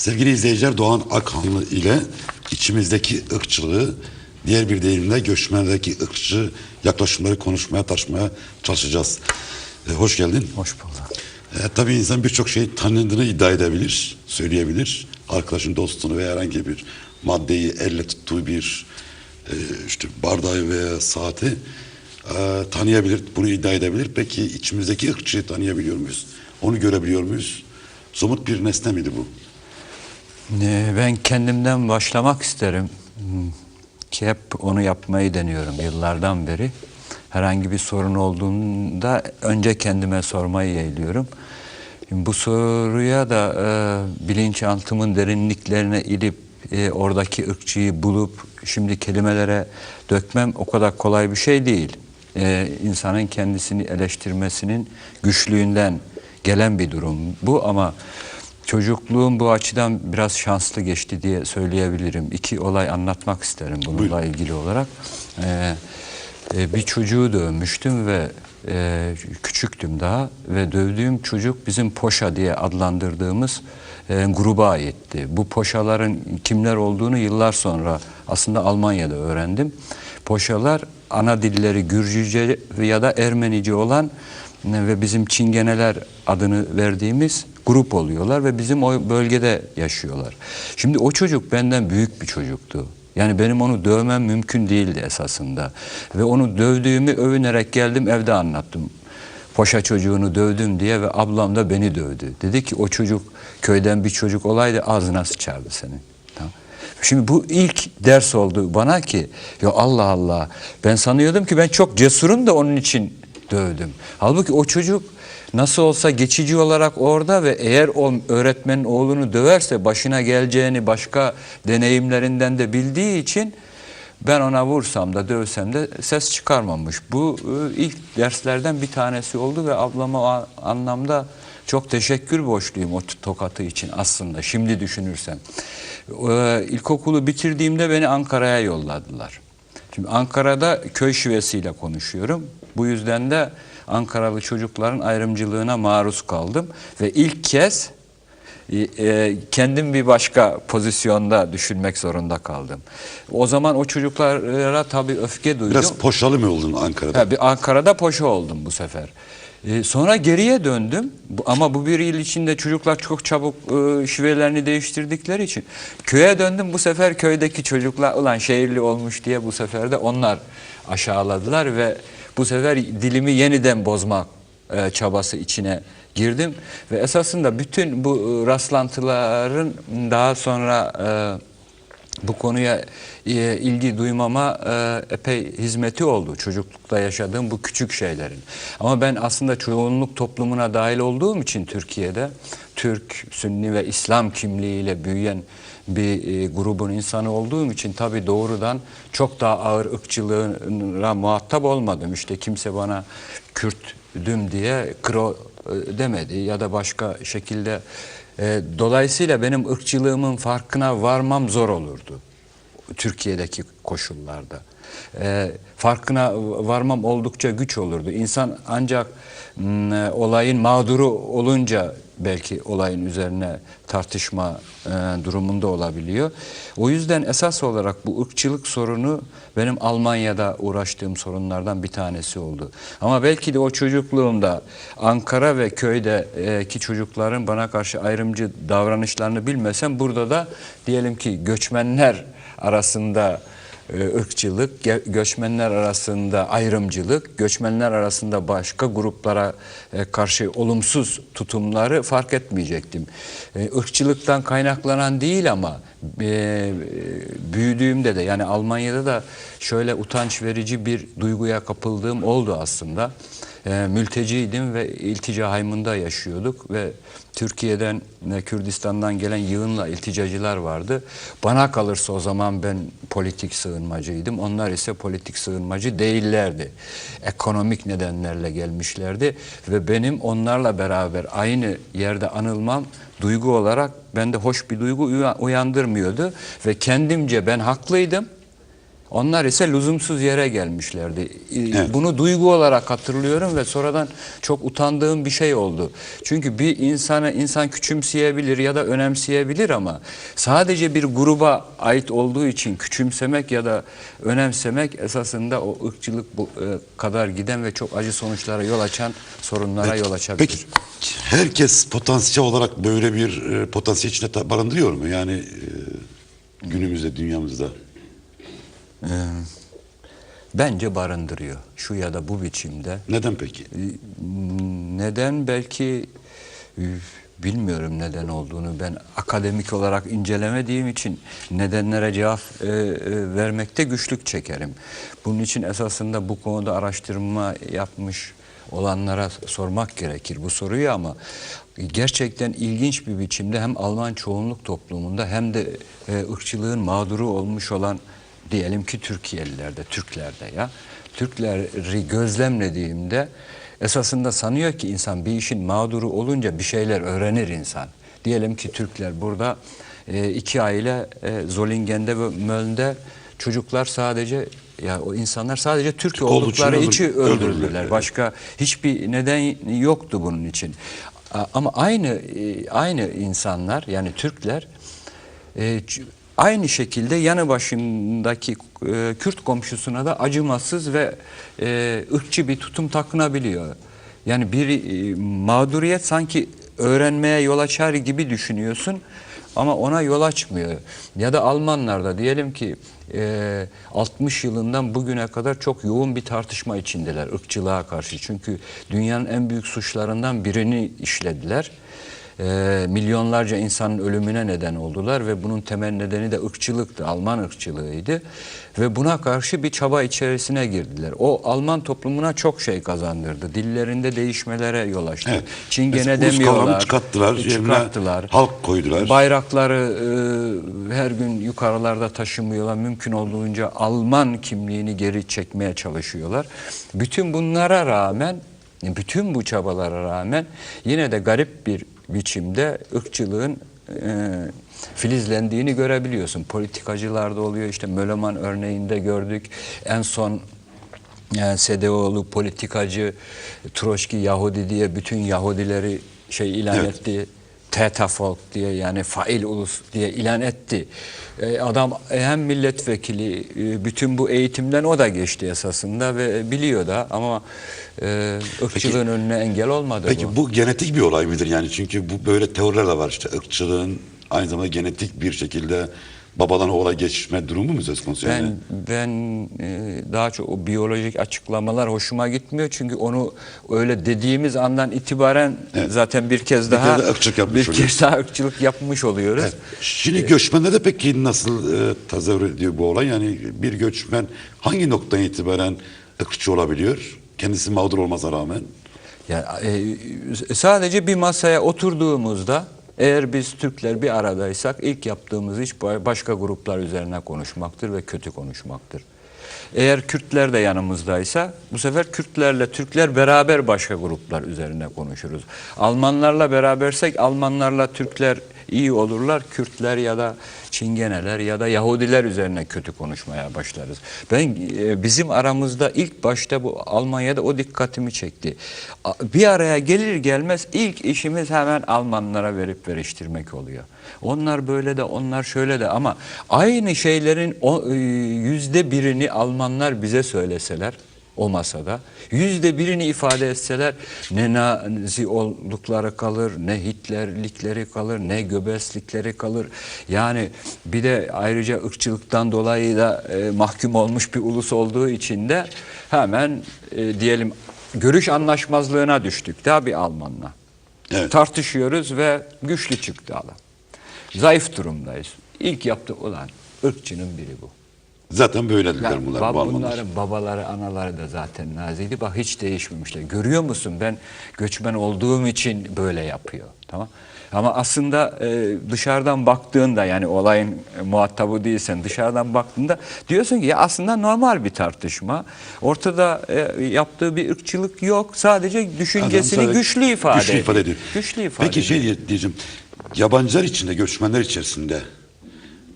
Sevgili izleyiciler Doğan Akhanlı ile içimizdeki ırkçılığı diğer bir deyimle göçmenlerdeki ırkçı yaklaşımları konuşmaya tartışmaya çalışacağız. E, hoş geldin. Hoş bulduk. E, tabii insan birçok şey tanıdığını iddia edebilir, söyleyebilir. Arkadaşın dostunu veya herhangi bir maddeyi elle tuttuğu bir e, işte bardağı veya saati e, tanıyabilir, bunu iddia edebilir. Peki içimizdeki ırkçıyı tanıyabiliyor muyuz? Onu görebiliyor muyuz? Somut bir nesne miydi bu? Ee, Ben kendimden başlamak isterim. Hmm, Ki hep onu yapmayı deniyorum yıllardan beri. Herhangi bir sorun olduğunda önce kendime sormayı yeğliyorum. Şimdi Bu soruya da e, bilinçaltımın derinliklerine inip e, oradaki ırkçıyı bulup şimdi kelimelere dökmem o kadar kolay bir şey değil. E, insanın kendisini eleştirmesinin güçlüğünden gelen bir durum bu ama Çocukluğum bu açıdan biraz şanslı geçti diye söyleyebilirim. İki olay anlatmak isterim bununla ilgili olarak. Ee, e, bir çocuğu dövmüştüm ve e, küçüktüm daha ve dövdüğüm çocuk bizim poşa diye adlandırdığımız e, gruba aitti. Bu poşaların kimler olduğunu yıllar sonra aslında Almanya'da öğrendim. Poşalar ana dilleri Gürcüce ya da Ermenice olan ve bizim Çingeneler adını verdiğimiz grup oluyorlar ve bizim o bölgede yaşıyorlar. Şimdi o çocuk benden büyük bir çocuktu. Yani benim onu dövmem mümkün değildi esasında. Ve onu dövdüğümü övünerek geldim evde anlattım. Poşa çocuğunu dövdüm diye ve ablam da beni dövdü. Dedi ki o çocuk köyden bir çocuk olaydı ağzına sıçardı senin. Tamam. Şimdi bu ilk ders oldu bana ki ya Allah Allah ben sanıyordum ki ben çok cesurum da onun için dövdüm. Halbuki o çocuk nasıl olsa geçici olarak orada ve eğer o öğretmenin oğlunu döverse başına geleceğini başka deneyimlerinden de bildiği için ben ona vursam da dövsem de ses çıkarmamış. Bu e, ilk derslerden bir tanesi oldu ve ablama anlamda çok teşekkür borçluyum o tokatı için aslında şimdi düşünürsem. Ee, İlkokulu bitirdiğimde beni Ankara'ya yolladılar. Şimdi Ankara'da köy şivesiyle konuşuyorum. Bu yüzden de Ankaralı çocukların ayrımcılığına maruz kaldım ve ilk kez e, e, kendim bir başka pozisyonda düşünmek zorunda kaldım. O zaman o çocuklara tabii öfke duydum. Biraz poşalı mı oldun Ankara'da? Ha, bir Ankara'da poşa oldum bu sefer. Ee, sonra geriye döndüm ama bu bir yıl içinde çocuklar çok çabuk e, şivelerini değiştirdikleri için köye döndüm bu sefer köydeki çocuklar ulan şehirli olmuş diye bu sefer de onlar aşağıladılar ve bu sefer dilimi yeniden bozmak e, çabası içine girdim ve esasında bütün bu e, rastlantıların daha sonra e, bu konuya e, ilgi duymama e, epey hizmeti oldu çocuklukta yaşadığım bu küçük şeylerin. Ama ben aslında çoğunluk toplumuna dahil olduğum için Türkiye'de Türk, Sünni ve İslam kimliğiyle büyüyen bir e, grubun insanı olduğum için tabii doğrudan çok daha ağır ırkçılığa muhatap olmadım. İşte kimse bana Kürt'düm diye kro e, demedi ya da başka şekilde e, dolayısıyla benim ırkçılığımın farkına varmam zor olurdu. Türkiye'deki koşullarda. E, farkına varmam oldukça güç olurdu. İnsan ancak m, olayın mağduru olunca belki olayın üzerine tartışma e, durumunda olabiliyor. O yüzden esas olarak bu ırkçılık sorunu benim Almanya'da uğraştığım sorunlardan bir tanesi oldu. Ama belki de o çocukluğumda Ankara ve köydeki çocukların bana karşı ayrımcı davranışlarını bilmesem burada da diyelim ki göçmenler arasında e, ırkçılık, ge- göçmenler arasında ayrımcılık, göçmenler arasında başka gruplara e, karşı olumsuz tutumları fark etmeyecektim. E, Irkçılıktan kaynaklanan değil ama e, büyüdüğümde de yani Almanya'da da şöyle utanç verici bir duyguya kapıldığım oldu aslında. E, mülteciydim ve iltica haymında yaşıyorduk ve Türkiye'den ve Kürdistan'dan gelen yığınla ilticacılar vardı. Bana kalırsa o zaman ben politik sığınmacıydım. Onlar ise politik sığınmacı değillerdi. Ekonomik nedenlerle gelmişlerdi ve benim onlarla beraber aynı yerde anılmam duygu olarak bende hoş bir duygu uya- uyandırmıyordu ve kendimce ben haklıydım. Onlar ise lüzumsuz yere gelmişlerdi. Ee, Evet. Bunu duygu olarak hatırlıyorum ve sonradan çok utandığım bir şey oldu. Çünkü bir insanı insan küçümseyebilir ya da önemseyebilir ama sadece bir gruba ait olduğu için küçümsemek ya da önemsemek esasında o ırkçılık bu e, kadar giden ve çok acı sonuçlara yol açan sorunlara yol açabilir. Peki herkes potansiyel olarak böyle bir e, potansiyel içinde barındırıyor mu? Yani e, günümüzde, dünyamızda. Bence barındırıyor şu ya da bu biçimde. Neden peki? Neden belki e, bilmiyorum neden olduğunu ben akademik olarak incelemediğim için nedenlere cevap e, e, vermekte güçlük çekerim. Bunun için esasında bu konuda araştırma yapmış olanlara sormak gerekir bu soruyu ama gerçekten ilginç bir biçimde hem Alman çoğunluk toplumunda hem de e, ırkçılığın mağduru olmuş olan diyelim ki Türkiye'lilerde, Türklerde ya. Türkleri gözlemlediğimde esasında sanıyor ki insan bir işin mağduru olunca bir şeyler öğrenir insan. Diyelim ki Türkler burada e, iki aile e, Zolingen'de ve Möln'de çocuklar sadece ya o insanlar sadece Türk oldukları için için öldür- öldürüldüler. Başka hiçbir neden yoktu bunun için. Ama aynı e, aynı insanlar yani Türkler e, aynı şekilde yanı başındaki e, Kürt komşusuna da acımasız ve e, ırkçı bir tutum takınabiliyor. Yani bir e, mağduriyet sanki öğrenmeye yol açar gibi düşünüyorsun ama ona yol açmıyor. Ya da Almanlarda diyelim ki e, 60 yılından bugüne kadar çok yoğun bir tartışma içindeler ırkçılığa karşı. Çünkü dünyanın en büyük suçlarından birini işlediler. E, milyonlarca insanın ölümüne neden oldular ve bunun temel nedeni de ırkçılıktı, Alman ırkçılığıydı. Ve buna karşı bir çaba içerisine girdiler. O Alman toplumuna çok şey kazandırdı. Dillerinde değişmelere yol açtı. Evet. Çingene demiyorlar. çıkarttılar, yerine Çıkarttılar. halk koydular. Bayrakları e, her gün yukarılarda taşımıyorlar. Mümkün olduğunca Alman kimliğini geri çekmeye çalışıyorlar. Bütün bunlara rağmen, bütün bu çabalara rağmen yine de garip bir biçimde ırkçılığın e, filizlendiğini görebiliyorsun. Politikacılarda oluyor. İşte Möleman örneğinde gördük. En son yani Sedeoğlu politikacı Troçki Yahudi diye bütün Yahudileri şey ilan Evet. etti. Tetafolk diye yani fail ulus diye ilan etti. E, adam hem milletvekili e, bütün bu eğitimden o da geçti esasında ve biliyor da ama e, ırkçılığın önüne engel olmadı Peki bu. bu genetik bir olay mıdır yani? Çünkü bu böyle teoriler de var işte ırkçılığın aynı zamanda genetik bir şekilde babadan oğula geçme durumu mu söz konusu yani? Ben ben e, daha çok o biyolojik açıklamalar hoşuma gitmiyor çünkü onu öyle dediğimiz andan itibaren Evet. zaten bir kez Bir daha kez de ırkçılık yapmış bir oluyoruz. kez daha ırkçılık yapmış oluyoruz. Evet. Şimdi göçmenlerde peki nasıl e, tezahür ediyor bu olay? Yani bir göçmen hangi noktadan itibaren ırkçı olabiliyor? Kendisi mağdur olmasına rağmen. Yani e, sadece bir masaya oturduğumuzda eğer biz Türkler bir aradaysak ilk yaptığımız iş ba- başka gruplar üzerine konuşmaktır ve kötü konuşmaktır. Eğer Kürtler de yanımızdaysa bu sefer Kürtlerle Türkler beraber başka gruplar üzerine konuşuruz. Almanlarla berabersek Almanlarla Türkler iyi olurlar. Kürtler ya da Çingeneler ya da Yahudiler üzerine kötü konuşmaya başlarız. Ben e, bizim aramızda ilk başta bu Almanya'da o dikkatimi çekti. Bir araya gelir gelmez ilk işimiz hemen Almanlara verip veriştirmek oluyor. Onlar böyle de onlar şöyle de ama aynı şeylerin e, yüzde birini Almanlar bize söyleseler o masada. Yüzde birini ifade etseler ne Nazi oldukları kalır, ne Hitlerlikleri kalır, ne Göbelslikleri kalır. Yani bir de ayrıca ırkçılıktan dolayı da e, mahkum olmuş bir ulus olduğu için de hemen e, diyelim görüş anlaşmazlığına düştük daha bir Almanla. Evet. Tartışıyoruz ve güçlü çıktı adam. Zayıf durumdayız. İlk yaptı ulan ırkçının biri bu. Zaten böylediler Ya, bunlar bab- bu bunların babaları, anaları da zaten Naziydi. Bak hiç değişmemişler. Görüyor musun? Ben göçmen olduğum için böyle yapıyor. Tamam. Ama aslında e, dışarıdan baktığında yani olayın e, muhatabı değilsen dışarıdan baktığında diyorsun ki ya aslında normal bir tartışma. Ortada e, yaptığı bir ırkçılık yok. Sadece düşüncesini sadece güçlü ifade güçlü ediyor. ifade ediyor. Güçlü ifade Peki şey ediyor. diye- diyeceğim. Yabancılar içinde, göçmenler içerisinde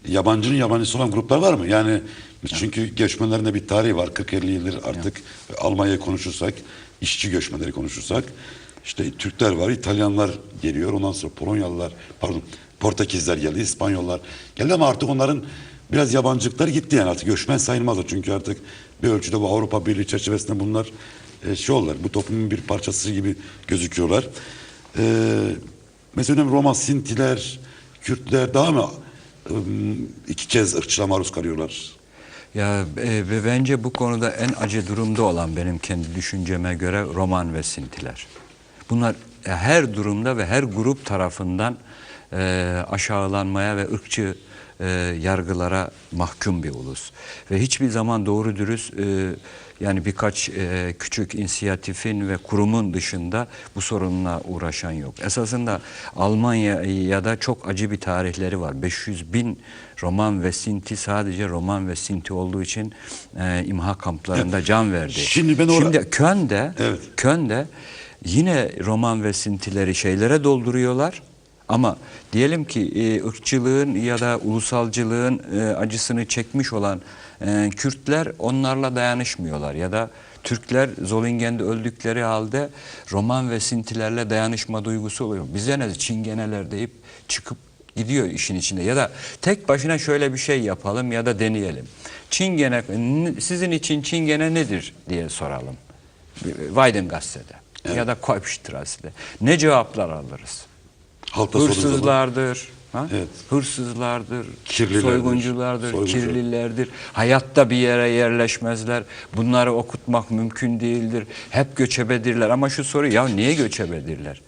yabancının yabancısı olan gruplar var mı? Yani Çünkü göçmenlerin de bir tarihi var. 40-50 yıldır artık Almanya'yı konuşursak, işçi göçmenleri konuşursak işte Türkler var, İtalyanlar geliyor. Ondan sonra Polonyalılar, pardon Portekizler geldi, İspanyollar geldi ama artık onların biraz yabancılıkları gitti yani artık göçmen sayılmazlar. Çünkü artık bir ölçüde bu Avrupa Birliği çerçevesinde bunlar e, şey oldular. Bu toplumun bir parçası gibi gözüküyorlar. E, mesela Roma Sintiler, Kürtler daha mı iki kez ırkçılığa maruz kalıyorlar? Ya e, ve bence bu konuda en acı durumda olan benim kendi düşünceme göre Roman ve Sintiler. Bunlar e, her durumda ve her grup tarafından e, aşağılanmaya ve ırkçı e, yargılara mahkum bir ulus. Ve hiçbir zaman doğru dürüst e, yani birkaç e, küçük inisiyatifin ve kurumun dışında bu sorunla uğraşan yok. Esasında Almanya'da çok acı bir tarihleri var. 500 bin Roman ve Sinti sadece Roman ve Sinti olduğu için e, imha kamplarında can verdi. Şimdi ben ora- Şimdi Köln'de, Evet. Köln'de yine Roman ve Sintileri şeylere dolduruyorlar. Ama diyelim ki e, ırkçılığın ya da ulusalcılığın e, acısını çekmiş olan e, Kürtler onlarla dayanışmıyorlar ya da Türkler Zollingen'de öldükleri halde Roman ve Sintilerle dayanışma duygusu oluyor. Bize ne çingeneler deyip çıkıp gidiyor işin içinde ya da tek başına şöyle bir şey yapalım ya da deneyelim. Çingene sizin için çingene nedir diye soralım. Weiden gazetede ya da Kolbstrasse'de. Ne cevaplar alırız? Halkta Hırsızlardır. Ha? Evet. Hırsızlardır, Kirlilerdir, soygunculardır, soyguncu. kirlilerdir. Hayatta bir yere yerleşmezler. Bunları okutmak mümkün değildir. Hep göçebedirler. Ama şu soru ya niye göçebedirler?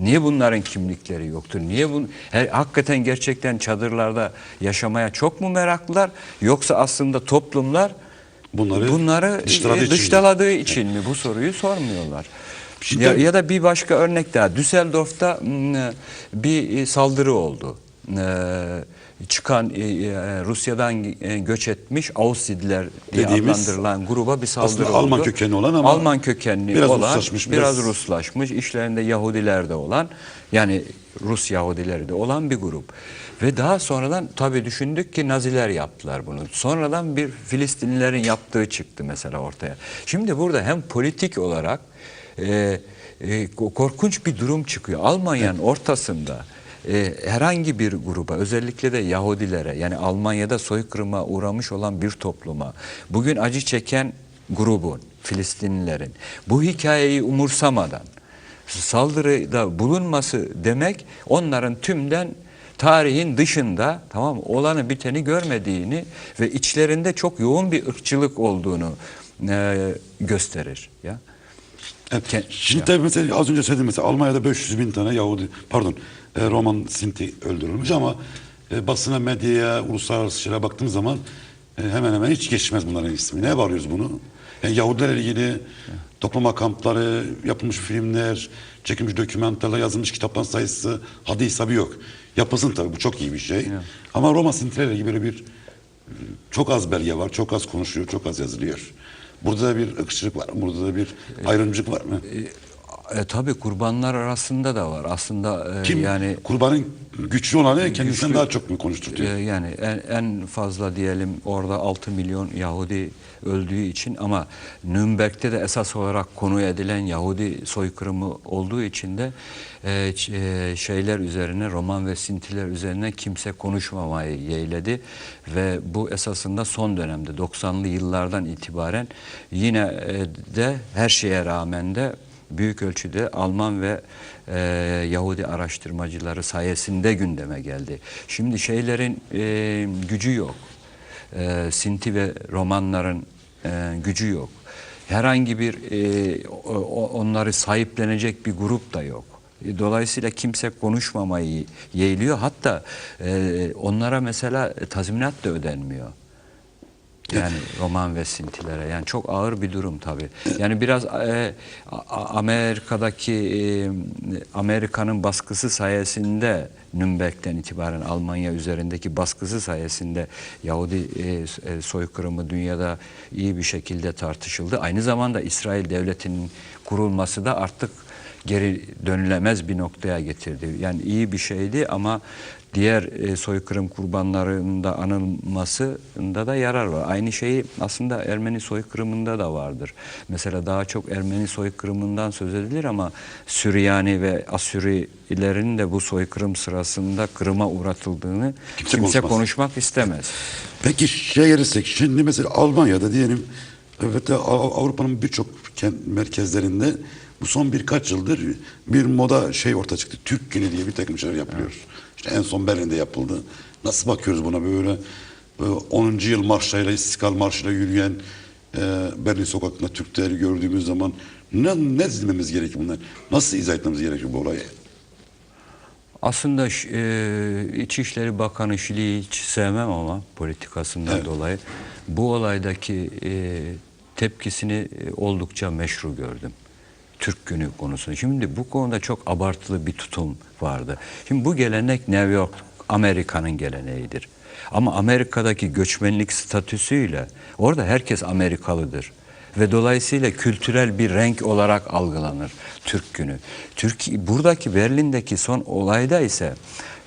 Niye bunların kimlikleri yoktur? Niye He- hakikaten gerçekten çadırlarda yaşamaya çok mu meraklılar? Yoksa aslında toplumlar Bunları bunları dışladığı e, için dışladığı için mi bu soruyu sormuyorlar. Şimdi- ya, ya da bir başka örnek daha. Düsseldorf'ta m, bir e, saldırı oldu. Çıkan e, e, Rusya'dan e, göç etmiş Ausidler diye Dediğimiz, adlandırılan gruba bir saldırı aslında oldu. Alman kökenli olan ama Alman kökenli biraz olan, Ruslaşmış, biraz, biraz- Ruslaşmış, işlerinde Yahudiler de olan, yani Rus Yahudileri de olan bir grup. Ve daha sonradan tabii düşündük ki Naziler yaptılar bunu. Sonradan bir Filistinlilerin yaptığı çıktı mesela ortaya. Şimdi burada hem politik olarak e, e, korkunç bir durum çıkıyor. Almanya'nın ortasında e, herhangi bir gruba özellikle de Yahudilere yani Almanya'da soykırıma uğramış olan bir topluma bugün acı çeken grubun Filistinlilerin bu hikayeyi umursamadan saldırıda bulunması demek onların tümden tarihin dışında tamam mı, olanı biteni görmediğini ve içlerinde çok yoğun bir ırkçılık olduğunu e, gösterir ya. Evet. Şimdi tabii mesela az önce söyledim mesela Almanya'da 500 bin tane Yahudi pardon e, Roman Sinti öldürülmüş ama e, basına medyaya uluslararası şeylere baktığım zaman e, hemen hemen hiç geçmez bunların ismi. Neye bağlıyoruz bunu? Yani Yahudilerle ilgili toplama kampları, yapılmış filmler, çekilmiş dokümantarlar, yazılmış kitapların sayısı haddi hesabı yok. Yapılsın tabii bu çok iyi bir şey. Ama Roma Sintilerle ilgili böyle bir çok az belge var, çok az konuşuluyor, çok az yazılıyor. Burada da bir ırkçılık var, burada da bir ayrımcılık var mı? E, tabii kurbanlar arasında da var. Aslında e, Kim yani kurbanın güçlü olanı kendisinden güçlü- daha çok mu konuşturuyor? e, yani en, en fazla diyelim orada 6 milyon Yahudi öldüğü için ama Nürnberg'de de esas olarak konu edilen Yahudi soykırımı olduğu için de e, ç- e, şeyler üzerine Roman ve Sintiler üzerine kimse konuşmamayı yeğledi ve bu esasında son dönemde 90'lı yıllardan itibaren yine e, de her şeye rağmen de büyük ölçüde Alman ve e, Yahudi araştırmacıları sayesinde gündeme geldi. Şimdi şeylerin e, gücü yok. E, Sinti ve Romanların e, gücü yok. Herhangi bir e, onları sahiplenecek bir grup da yok. E, Dolayısıyla kimse konuşmamayı yeğliyor. Hatta e, onlara mesela tazminat da ödenmiyor. Yani Roman ve Sintilere yani çok ağır bir durum tabii. Yani biraz e, Amerika'daki e, Amerika'nın baskısı sayesinde Nürnberg'den itibaren Almanya üzerindeki baskısı sayesinde Yahudi e, e, soykırımı dünyada iyi bir şekilde tartışıldı. Aynı zamanda İsrail devletinin kurulması da artık geri dönülemez bir noktaya getirdi. Yani iyi bir şeydi ama diğer e, soykırım kurbanlarında anılmasında da yarar var. Aynı şeyi aslında Ermeni soykırımında da vardır. Mesela daha çok Ermeni soykırımından söz edilir ama Süryani ve Asürilerin de bu soykırım sırasında Kırım'a uğratıldığını Kimse kimse, konuşmaz. konuşmak istemez. Peki şeye gelirsek şimdi mesela Almanya'da diyelim evet Avrupa'nın birçok merkezlerinde bu son birkaç yıldır bir moda şey ortaya çıktı. Türk günü diye bir takım şeyler yapılıyor. İşte en son Berlin'de yapıldı. Nasıl bakıyoruz buna böyle, böyle 10. yıl marşlarıyla, İstiklal Marşı'yla yürüyen e, Berlin sokakında Türkleri gördüğümüz zaman ne, ne izlememiz gerekiyor bunlar? Nasıl izah etmemiz gerekiyor bu olayı? Aslında e, İçişleri Bakanı Şili'yi hiç sevmem ama politikasından Evet. dolayı bu olaydaki e, tepkisini e, oldukça meşru gördüm. Türk Günü konusunda. Şimdi bu konuda çok abartılı bir tutum vardı. Şimdi bu gelenek New York, Amerika'nın geleneğidir. Ama Amerika'daki göçmenlik statüsüyle orada herkes Amerikalıdır ve dolayısıyla kültürel bir renk olarak algılanır Türk Günü. Türkiye buradaki Berlin'deki son olayda ise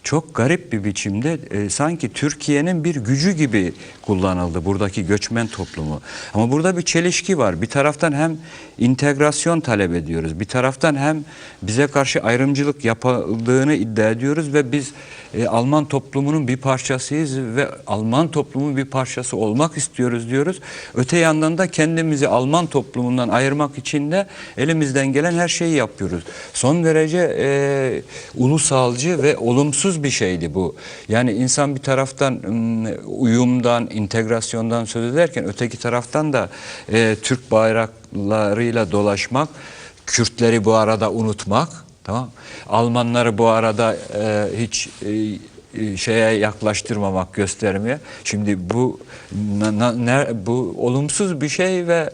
çok garip bir biçimde e, sanki Türkiye'nin bir gücü gibi kullanıldı buradaki göçmen toplumu. Ama burada bir çelişki var. Bir taraftan hem integrasyon talep ediyoruz. Bir taraftan hem bize karşı ayrımcılık yapıldığını iddia ediyoruz ve biz e, Alman toplumunun bir parçasıyız ve Alman toplumunun bir parçası olmak istiyoruz diyoruz. Öte yandan da kendimizi Alman toplumundan ayırmak için de elimizden gelen her şeyi yapıyoruz. Son derece e, ulusalcı ve olumsuz bir şeydi bu. Yani insan bir taraftan uyumdan, integrasyondan söz ederken öteki taraftan da e, Türk bayraklarıyla dolaşmak, Kürtleri bu arada unutmak, tamam Almanları bu arada e, hiç e, e, şeye yaklaştırmamak göstermeye. Şimdi bu na- na- ne, bu olumsuz bir şey ve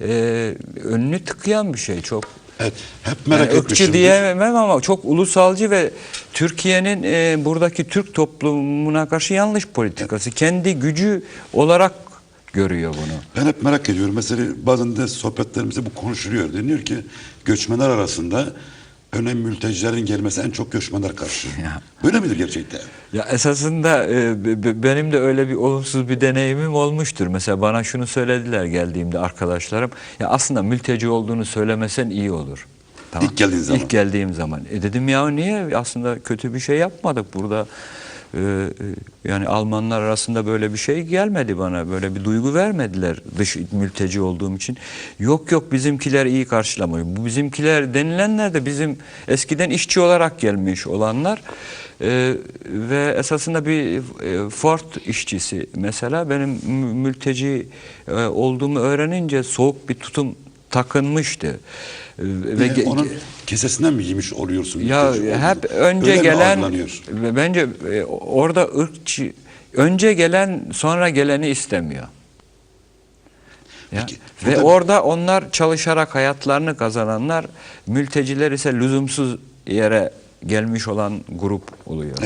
e, önünü tıkayan bir şey çok. Evet, hep merak Yani ırkçı etmişimdir. diyemem ama çok ulusalcı ve Türkiye'nin e, buradaki Türk toplumuna karşı yanlış politikası. Kendi gücü olarak görüyor bunu. Ben hep merak ediyorum. Mesela bazen de sohbetlerimizde bu konuşuluyor. Deniyor ki göçmenler arasında önemli mültecilerin gelmesi en çok göçmenler karşı. Ya. Böyle midir gerçekten? Ya esasında e, be- be- benim de öyle bir olumsuz bir deneyimim olmuştur. Mesela bana şunu söylediler geldiğimde arkadaşlarım. Ya aslında mülteci olduğunu söylemesen iyi olur. İlk geldiğin zaman. İlk geldiğim zaman. E dedim ya niye? Aslında kötü bir şey yapmadık burada. E, e, yani Almanlar arasında böyle bir şey gelmedi bana. Böyle bir duygu vermediler dış mülteci olduğum için. Yok yok bizimkiler iyi karşılamıyor. Bu bizimkiler denilenler de bizim eskiden işçi olarak gelmiş olanlar. E, ve esasında bir e, Ford işçisi mesela benim mü- mülteci e, olduğumu öğrenince soğuk bir tutum takınmıştı. Ve Yani onun kesesinden mi yemiş oluyorsun? ya olduğunu? hep önce Öyle gelen bence e, orada ırkçı önce gelen sonra geleni istemiyor. Ya. Peki, Ve orada onlar çalışarak hayatlarını kazananlar, mülteciler ise lüzumsuz yere gelmiş olan grup oluyor.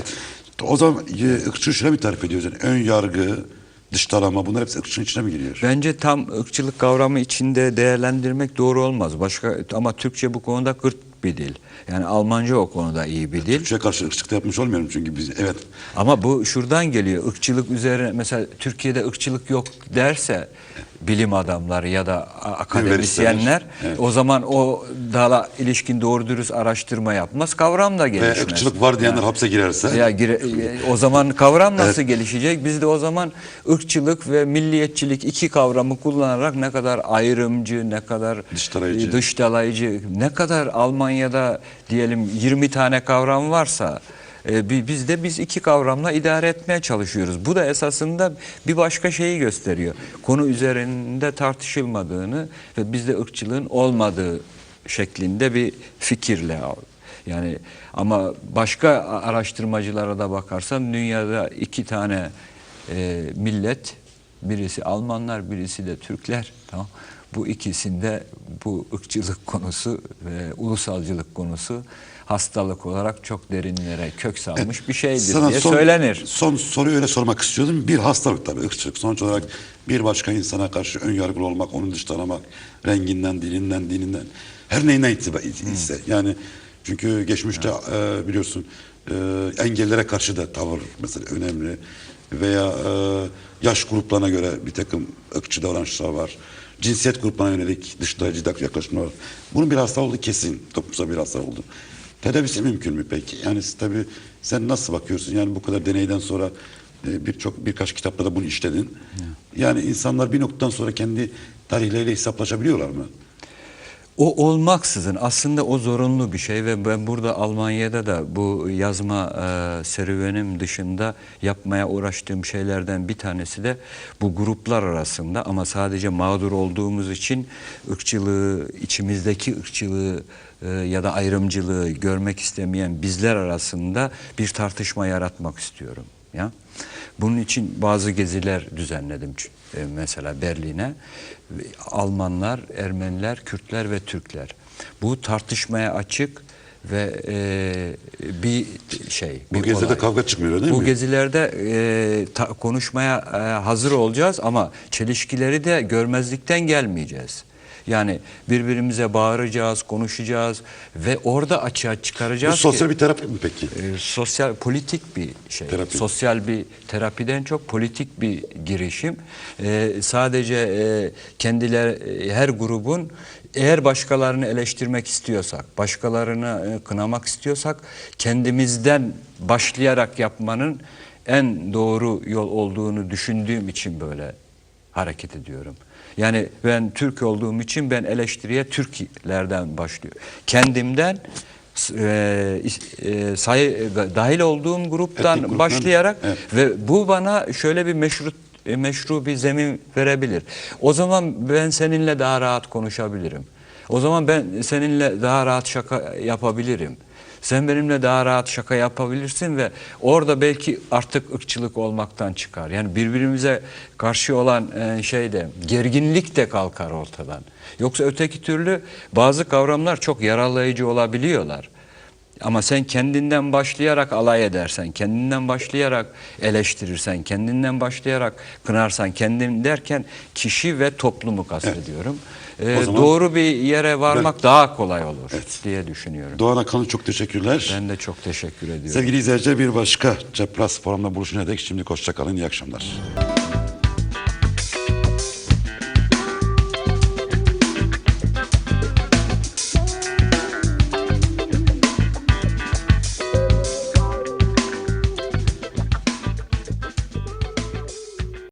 O zaman e, ırkçılığı şöyle mi tarif ediyoruz? Yani ön yargı, dışlama bunlar hepsi ırkçılığın içine mi giriyor? Bence tam ırkçılık kavramı içinde değerlendirmek doğru olmaz. Başka ama Türkçe bu konuda gırt bir dil. Yani Almanca o konuda iyi bir dil. Türkçe'ye karşı ırkçılık da yapmış olmuyorum çünkü biz evet Ama bu şuradan geliyor. Irkçılık üzerine mesela Türkiye'de ırkçılık yok derse bilim adamları ya da akademisyenler Evet. o zaman o dala ilişkin doğru dürüst araştırma yapmaz. Kavram da ve gelişmez. ırkçılık var diyenler hapse girerse Ya gire- e, o zaman kavram nasıl gelişecek? Biz de o zaman ırkçılık ve milliyetçilik iki kavramı kullanarak ne kadar ayrımcı, ne kadar Dıştalayıcı. e, dıştalayıcı, ne kadar Almanya'da diyelim 20 tane kavram varsa e, bi- biz de biz iki kavramla idare etmeye çalışıyoruz. Bu da esasında bir başka şeyi gösteriyor. Konu üzerinde tartışılmadığını ve bizde ırkçılığın olmadığı şeklinde bir fikirle yani ama başka araştırmacılara da bakarsan dünyada iki tane e, millet Birisi Almanlar, birisi de Türkler. Tamam. Bu ikisinde bu ırkçılık konusu ve ulusalcılık konusu hastalık olarak çok derinlere kök salmış bir şeydir Sana diye son, söylenir. Son soruyu öyle sormak istiyordum. Bir hastalık tabii ırkçılık. Sonuç olarak bir başka insana karşı ön yargılı olmak, onu dışlamamak, renginden, dilinden, dininden, her neyinden itibar ise. Yani çünkü geçmişte e, biliyorsun e, engellere karşı da tavır mesela önemli veya e, yaş gruplarına göre bir takım ırkçı davranışlar var. Cinsiyet gruplarına yönelik dışlayıcı yaklaşımlar var. Bunun bir hasta olduğu kesin. Toplumsal bir hasta oldu. Tedavisi mümkün mü peki? Yani tabii sen nasıl bakıyorsun? Yani bu kadar deneyden sonra e, birçok birkaç kitapta da bunu işledin. Yani insanlar bir noktadan sonra kendi tarihleriyle hesaplaşabiliyorlar mı? O olmaksızın aslında o zorunlu bir şey ve ben burada Almanya'da da bu yazma e, serüvenim dışında yapmaya uğraştığım şeylerden bir tanesi de bu gruplar arasında ama sadece mağdur olduğumuz için ırkçılığı, içimizdeki ırkçılığı e, ya da ayrımcılığı görmek istemeyen bizler arasında bir tartışma yaratmak istiyorum. Ya. Bunun için bazı geziler düzenledim e, mesela Berlin'e. Almanlar, Ermeniler, Kürtler ve Türkler. Bu tartışmaya açık ve e, bir şey. Bu bir gezide olay. kavga çıkmıyor değil Bu mi? gezilerde e, ta- konuşmaya e, hazır olacağız ama çelişkileri de görmezlikten gelmeyeceğiz. Yani birbirimize bağıracağız, konuşacağız ve orada açığa çıkaracağız Bu sosyal ki, bir terapi mi peki? e, sosyal politik bir şey. Terapi. Sosyal bir terapiden çok politik bir girişim. E, sadece e, kendiler e, her grubun eğer başkalarını eleştirmek istiyorsak, başkalarını e, kınamak istiyorsak kendimizden başlayarak yapmanın en doğru yol olduğunu düşündüğüm için böyle hareket ediyorum. Yani ben Türk olduğum için ben eleştiriye Türklerden başlıyorum. Kendimden e, e, sayı, dahil olduğum gruptan Etnik başlayarak evet. ve bu bana şöyle bir meşru e, meşru bir zemin verebilir. O zaman ben seninle daha rahat konuşabilirim. O zaman ben seninle daha rahat şaka yapabilirim. Sen benimle daha rahat şaka yapabilirsin ve orada belki artık ırkçılık olmaktan çıkar. Yani birbirimize karşı olan e, şey de gerginlik de kalkar ortadan. Yoksa öteki türlü bazı kavramlar çok yaralayıcı olabiliyorlar. Ama sen kendinden başlayarak alay edersen, kendinden başlayarak eleştirirsen, kendinden başlayarak kınarsan, kendim derken kişi ve toplumu kastediyorum. Ee, O zaman- doğru bir yere varmak daha kolay olur diye düşünüyorum. Doğan Akan'a çok teşekkürler. Ben de çok teşekkür ediyorum. Sevgili izleyiciler bir başka Çapraz programda buluşana dek şimdi hoşça kalın, iyi akşamlar.